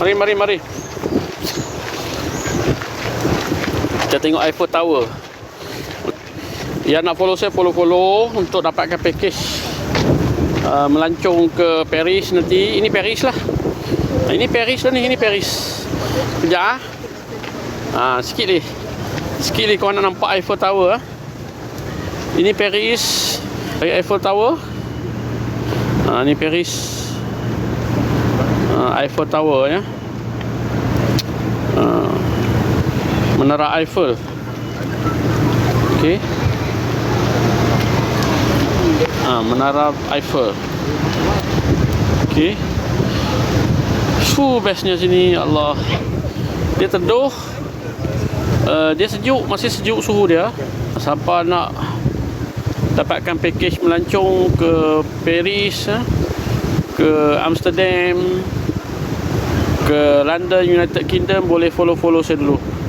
Mari, mari, mari. Kita tengok Eiffel Tower. Ya nak follow saya, follow-follow untuk dapatkan package uh, melancong ke Paris nanti. Ini Paris lah. Ah, Ini Paris lah ni, ini Paris. Sekejap ah. Ah, sikit ni. Sikit ni kau nak nampak Eiffel Tower ah. Ini Paris. Dari Eiffel Tower. Ah, ni Paris. Eiffel Tower ya. Ah, Menara Eiffel. Okey. Ah, Menara Eiffel. Okey. Fuh, bestnya sini ya Allah. Dia teduh. Uh, dia sejuk, masih sejuk suhu dia. Siapa nak dapatkan package melancong ke Paris, eh, ke Amsterdam, ke London, United Kingdom boleh follow-follow saya dulu.